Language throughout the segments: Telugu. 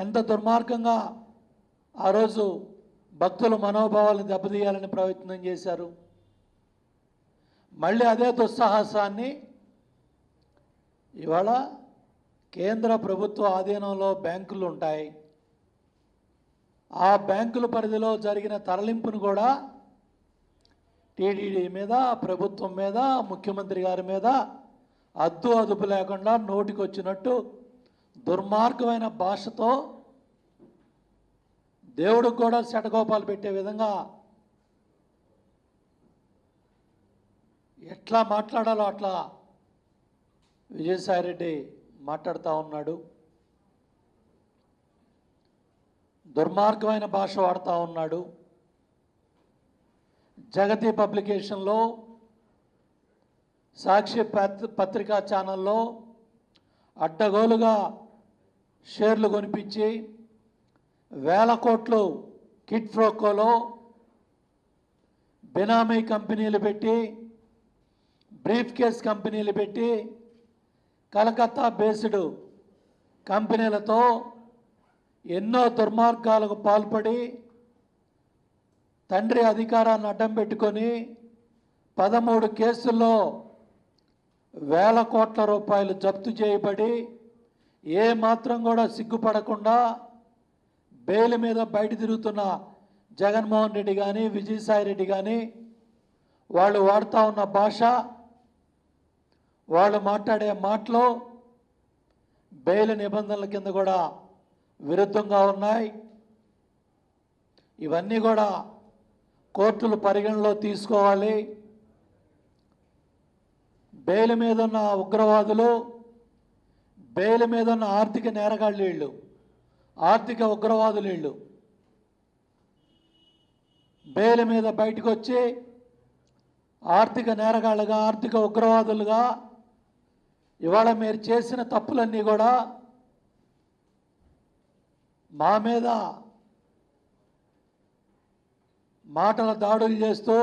ఎంత దుర్మార్గంగా ఆ రోజు భక్తుల మనోభావాలను దెబ్బతీయాలని ప్రయత్నం చేశారు. మళ్ళీ అదే దుస్సాహసాన్ని ఇవాళ కేంద్ర ప్రభుత్వ ఆధీనంలో బ్యాంకులు ఉంటాయి. ఆ బ్యాంకుల పరిధిలో జరిగిన తరలింపును కూడా టీడీడీ మీద ప్రభుత్వం మీద ముఖ్యమంత్రి గారి మీద అద్దు అదుపు లేకుండా నోటికి వచ్చినట్టు దుర్మార్గమైన భాషతో దేవుడికి కూడా శటగోపాలు పెట్టే విధంగా ఎట్లా మాట్లాడాలో అట్లా విజయసాయిరెడ్డి మాట్లాడుతూ ఉన్నాడు. దుర్మార్గమైన భాష వాడుతూ ఉన్నాడు. జగతి పబ్లికేషన్లో సాక్షి పత్- పత్రికా ఛానల్లో అడ్డగోలుగా షేర్లు కొనిపించి వేల కోట్లు కిట్ ఫ్రోకోలో బినామీ కంపెనీలు పెట్టి బ్రీఫ్ కేస్ కంపెనీలు పెట్టి కలకత్తా బేస్డ్ కంపెనీలతో ఎన్నో దుర్మార్గాలకు పాల్పడి తండ్రి అధికారాన్ని అడ్డం పెట్టుకొని పదమూడు కేసుల్లో వేల కోట్ల రూపాయలు జప్తు చేయబడి ఏ మాత్రం కూడా సిగ్గుపడకుండా బెయిల్ మీద బయట తిరుగుతున్న జగన్మోహన్ రెడ్డి కానీ విజయసాయి రెడ్డి కానీ వాళ్ళు వాడుతూ ఉన్న భాష వాళ్ళు మాట్లాడే మాటలు బెయిల్ నిబంధనల కింద కూడా విరుద్ధంగా ఉన్నాయి. ఇవన్నీ కూడా కోర్టులు పరిగణలో తీసుకోవాలి. బెయిల్ మీద ఉన్న ఉగ్రవాదులు బెయిల్ మీద ఉన్న ఆర్థిక నేరగాళ్ళు వీళ్ళు ఆర్థిక ఉగ్రవాదులు వీళ్ళు బెయిల్ మీద బయటకు వచ్చి ఆర్థిక నేరగాళ్ళుగా ఆర్థిక ఉగ్రవాదులుగా ఇవాళ మీరు చేసిన తప్పులన్నీ కూడా మా మీద మాటల దాడులు చేస్తూ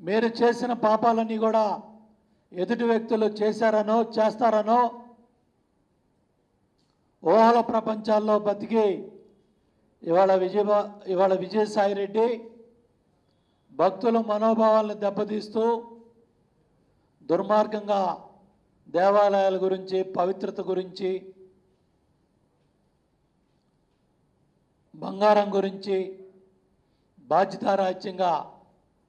మీరు చేసిన పాపాలన్నీ కూడా ఎదుటి వ్యక్తులు చేశారనో చేస్తారనో ఊహల ప్రపంచాల్లో బతికి ఇవాళ విజయ ఇవాళ విజయసాయిరెడ్డి భక్తుల మనోభావాలను దెబ్బతీస్తూ దుర్మార్గంగా దేవాలయాల గురించి పవిత్రత గురించి బంగారం గురించి బాధ్యతారాజ్యంగా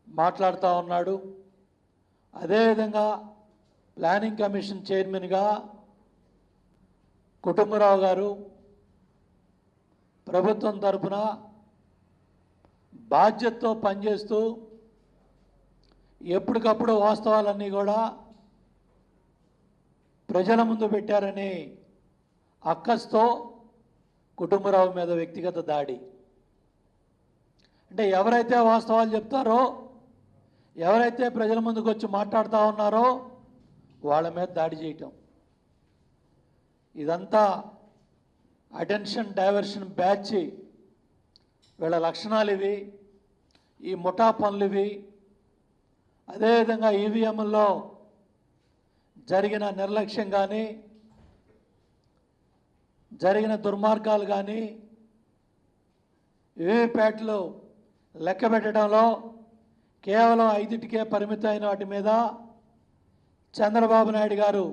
మాట్లాడుతూ ఉన్నాడు. అదేవిధంగా ప్లానింగ్ కమిషన్ చైర్మన్గా కుటుంబరావు గారు ప్రభుత్వం తరపున బాధ్యతతో పనిచేస్తూ ఎప్పటికప్పుడు వాస్తవాలన్నీ కూడా ప్రజల ముందు పెట్టారని అక్కస్తో కుటుంబరావు మీద వ్యక్తిగత దాడి. అంటే ఎవరైతే వాస్తవాలు చెప్తారో ఎవరైతే ప్రజల ముందుకు వచ్చి మాట్లాడుతూ ఉన్నారో వాళ్ళ మీద దాడి చేయటం. ఇదంతా అటెన్షన్ డైవర్షన్ బ్యాచ్ వీళ్ళ లక్షణాలు ఇవి ఈ ముఠా పనులు ఇవి అదేవిధంగా ఈవీఎంల్లో జరిగిన నిర్లక్ష్యం కానీ జరిగిన దుర్మార్గాలు కానీ వీవీప్యాట్లు లెక్క పెట్టడంలో కేవలం ఐదింటికే పరిమితమైన వాటి మీద చంద్రబాబు నాయుడు గారు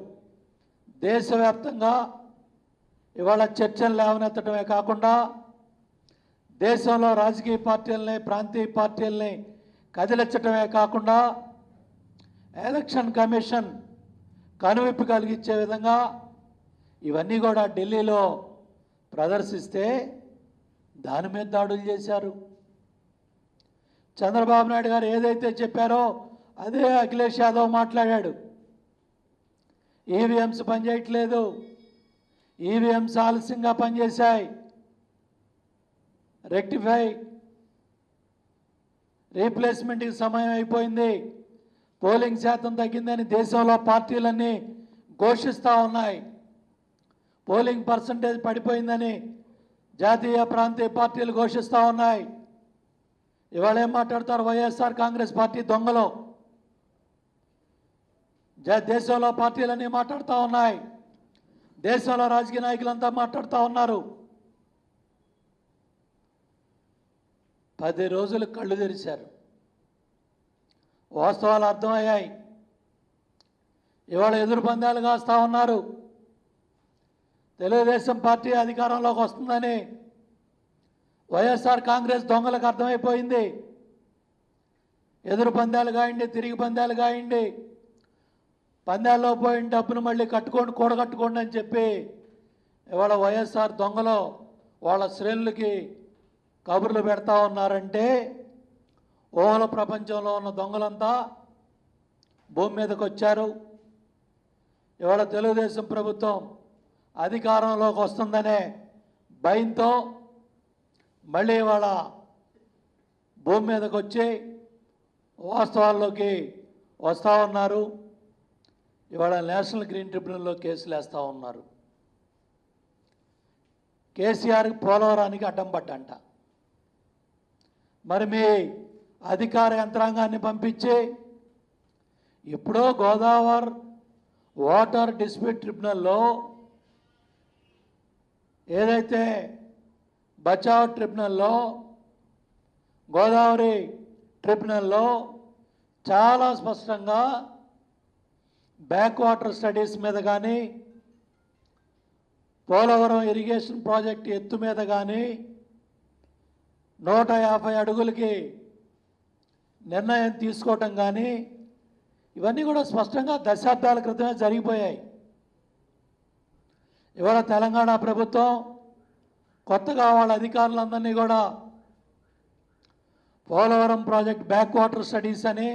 దేశవ్యాప్తంగా ఇవాళ చర్చలు లేవనెత్తడమే కాకుండా దేశంలో రాజకీయ పార్టీలని ప్రాంతీయ పార్టీలని కదిలించడమే కాకుండా ఎలక్షన్ కమిషన్ కనువిప్పు కలిగించే విధంగా ఇవన్నీ కూడా ఢిల్లీలో ప్రదర్శిస్తే దాని మీద దాడులు చేశారు. చంద్రబాబు నాయుడు గారు ఏదైతే చెప్పారో అదే అఖిలేష్ యాదవ్ మాట్లాడాడు. ఈవీఎంస్ పనిచేయట్లేదు. ఈవీఎంస్ ఆలస్యంగా పనిచేశాయి. రెక్టిఫై. రీప్లేస్మెంట్కి సమయం అయిపోయింది. పోలింగ్ శాతం తగ్గిందని దేశంలో పార్టీలన్నీ ఘోషిస్తూ ఉన్నాయి. పోలింగ్ పర్సంటేజ్ పడిపోయిందని జాతీయ ప్రాంతీయ పార్టీలు ఘోషిస్తూ ఉన్నాయి. ఇవాళ ఏం మాట్లాడతారు? వైఎస్ఆర్ కాంగ్రెస్ పార్టీ దొంగలు. దేశంలో పార్టీలన్నీ మాట్లాడుతూ ఉన్నాయి. దేశంలో రాజకీయ నాయకులంతా మాట్లాడుతూ ఉన్నారు. పది రోజులు కళ్ళు తెరిచారు. వాస్తవాలు అర్థమయ్యాయి. ఇవాళ ఎదురు పందాలు కాస్తా ఉన్నారు. తెలుగుదేశం పార్టీ అధికారంలోకి వస్తుందని వైఎస్ఆర్ కాంగ్రెస్ దొంగలకు అర్థమైపోయింది. ఎదురు పందాలు కాయండి తిరిగి పందాలు కాయండి. పందాల్లో పోయిన డబ్బును మళ్ళీ కట్టుకోండి కూడగట్టుకోండి అని చెప్పి ఇవాళ వైఎస్ఆర్ దొంగలో వాళ్ళ శ్రేణులకి కబుర్లు పెడతా ఉన్నారంటే ఓహల ప్రపంచంలో ఉన్న దొంగలంతా భూమి మీదకి వచ్చారు. ఇవాళ తెలుగుదేశం ప్రభుత్వం అధికారంలోకి వస్తుందనే భయంతో మళ్ళీ ఇవాళ భూమి మీదకి వచ్చి వాస్తవాల్లోకి వస్తూ ఉన్నారు. ఇవాళ నేషనల్ గ్రీన్ ట్రిబ్యునల్లో కేసులు వేస్తూ ఉన్నారు. కేసీఆర్ పోలవరానికి అడ్డం పడ్డంట. మరి మీ అధికార యంత్రాంగాన్ని పంపించి ఇప్పుడో గోదావరి వాటర్ డిస్ప్యూట్ ట్రిబ్యునల్లో ఏదైతే బచావ్ ట్రిబ్యునల్లో గోదావరి ట్రిబ్యునల్లో చాలా స్పష్టంగా బ్యాక్ వాటర్ స్టడీస్ మీద కానీ పోలవరం ఇరిగేషన్ ప్రాజెక్ట్ ఎత్తు మీద కానీ నూట యాభై అడుగులకి నిర్ణయం తీసుకోవటం కానీ ఇవన్నీ కూడా స్పష్టంగా దశాబ్దాల క్రితమే జరిగిపోయాయి. ఇవాళ తెలంగాణ ప్రభుత్వం కొత్తగా వాళ్ళ అధికారులందరినీ కూడా Polavaram project backwater studies అని